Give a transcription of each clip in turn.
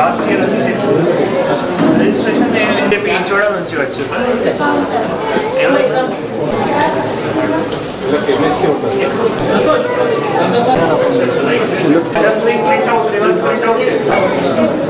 last year as a registration the pinch order on church. Just like print out, reverse print.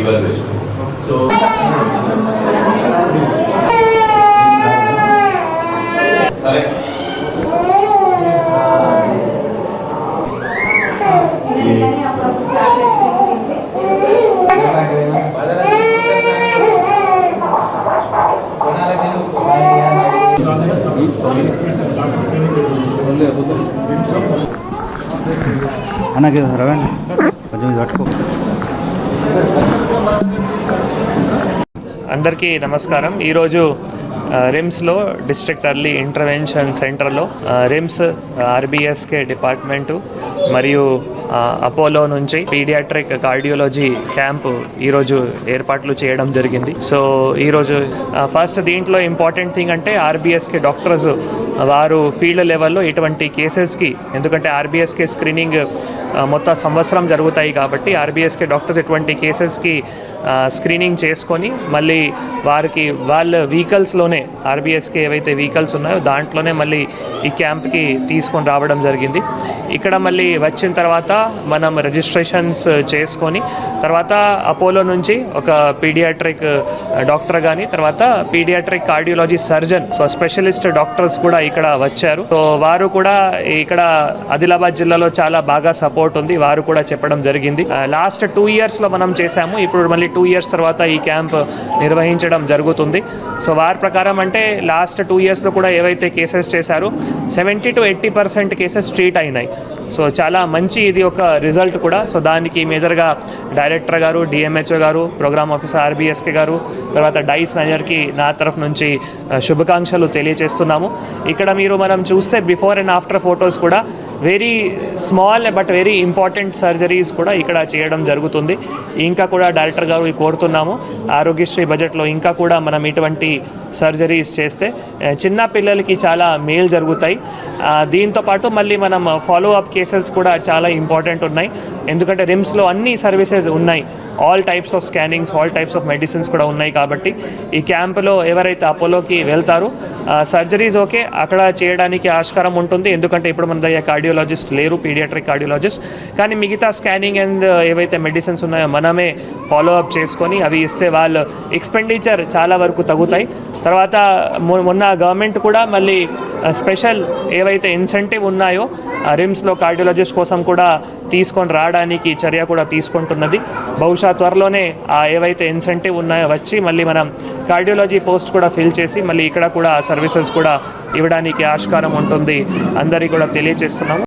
Evaluation so అన్నకి రవండి కొంచెం ఇది పట్టుకో. అందరికీ నమస్కారం. ఈరోజు రిమ్స్లో డిస్ట్రిక్ట్ అర్లీ ఇంటర్వెన్షన్ సెంటర్లో రిమ్స్ ఆర్బిఎస్కే డిపార్ట్మెంటు మరియు అపోలో నుంచి పీడియాట్రిక్ కార్డియాలజీ క్యాంపు ఈరోజు ఏర్పాట్లు చేయడం జరిగింది. సో ఈరోజు ఫస్ట్ దీంట్లో ఇంపార్టెంట్ థింగ్ అంటే ఆర్బీఎస్కే డాక్టర్స్ వారు ఫీల్డ్ లెవెల్లో ఇటువంటి కేసెస్కి ఎందుకంటే ఆర్బీఎస్కే స్క్రీనింగ్ మొత్తం సంవత్సరం జరుగుతాయి కాబట్టి ఆర్బీఎస్కే డాక్టర్స్ ఎటువంటి కేసెస్కి స్క్రీనింగ్ చేసుకొని మళ్ళీ వారికి వాళ్ళ వెహికల్స్లోనే ఆర్బీఎస్కే ఏవైతే వెహికల్స్ ఉన్నాయో దాంట్లోనే మళ్ళీ ఈ క్యాంప్కి తీసుకొని రావడం జరిగింది. ఇక్కడ మళ్ళీ వచ్చిన తర్వాత మనం రిజిస్ట్రేషన్స్ uh, చేసుకొని తర్వాత అపోలో నుంచి ఒక పీడియాట్రిక్ డాక్టర్ కానీ తర్వాత paediatric cardiology surgeon so specialist doctors కూడా ఇక్కడ వచ్చారు. సో వారు కూడా ఇక్కడ ఆదిలాబాద్ జిల్లాలో చాలా బాగా సపోర్ట్ ఉంది. వారు కూడా చెప్పడం జరిగింది. లాస్ట్ టూ ఇయర్స్లో మనం చేశాము. ఇప్పుడు మళ్ళీ టూ ఇయర్స్ తర్వాత ఈ క్యాంప్ నిర్వహించడం జరుగుతుంది. సో వారి ప్రకారం అంటే లాస్ట్ టూ ఇయర్స్లో కూడా ఏవైతే కేసెస్ చేశారో seventy to eighty percent cases treat అయినాయి. సో చాలా మంచి ఇది ఒక రిజల్ట్ కూడా. సో దానికి మేజర్గా డైరెక్టర్ గారు డిఎంహెచ్ఓ గారు ప్రోగ్రామ్ ఆఫీసర్ ఆర్బీఎస్కే గారు తర్వాత డైస్ మేనేజర్కి నా తరఫు నుంచి శుభాకాంక్షలు తెలియజేస్తున్నాము ఇక్కడ మీరు మనం చూస్తే బిఫోర్ అండ్ ఆఫ్టర్ ఫొటోస్ కూడా very small but very important surgeries కూడా ఇక్కడ చేయడం జరుగుతుంది. ఇంకా కూడా డైరెక్టర్ గారు కోరుతున్నాము. ఆరోగ్యశ్రీ బడ్జెట్లో ఇంకా కూడా మనం ఇటువంటి సర్జరీస్ చేస్తే చిన్న పిల్లలకి చాలా మేలు జరుగుతాయి. దీంతోపాటు దీంతో పాటు మళ్ళీ మనం ఫాలో అప్ కేసెస్ కూడా చాలా ఇంపార్టెంట్ ఉన్నాయి. ఎందుకంటే రిమ్స్లో అన్ని సర్వీసెస్ ఉన్నాయి. All types of scannings all types of medicines కూడా ఉన్నాయి కాబట్టి ఈ క్యాంపులో ఎవరైతే అపోలోకి వెళ్తారో సర్జరీస్ ఓకే అక్కడ చేయడానికి ఆస్కారం ఉంటుంది. ఎందుకంటే ఇప్పుడు మన దగ్గర కార్డియోలజిస్ట్ లేరు పీడియాట్రిక్ కార్డియోలజిస్ట్ కానీ మిగతా స్కానింగ్ అండ్ uh, ఏవైతే మెడిసిన్స్ ఉన్నాయో మనమే ఫాలో అప్ చేసుకొని అవి ఇస్తే వాళ్ళు ఎక్స్పెండిచర్ చాలా వరకు తగ్గుతాయి. తర్వాత మొన్న గవర్నమెంట్ కూడా మళ్ళీ స్పెషల్ ఏవైతే ఇన్సెంటివ్ ఉన్నాయో రిమ్స్లో కార్డియాలజిస్ట్ కోసం కూడా తీసుకొని రావడానికి చర్య కూడా తీసుకుంటున్నది. బహుశా త్వరలోనే ఆ ఏవైతే ఇన్సెంటివ్ ఉన్నాయో వచ్చి మళ్ళీ మనం కార్డియాలజీ పోస్ట్ కూడా ఫిల్ చేసి మళ్ళీ ఇక్కడ కూడా సర్వీసెస్ కూడా ఇవ్వడానికి ఆస్కారం ఉంటుంది. అందరికీ కూడా తెలియజేస్తున్నాము.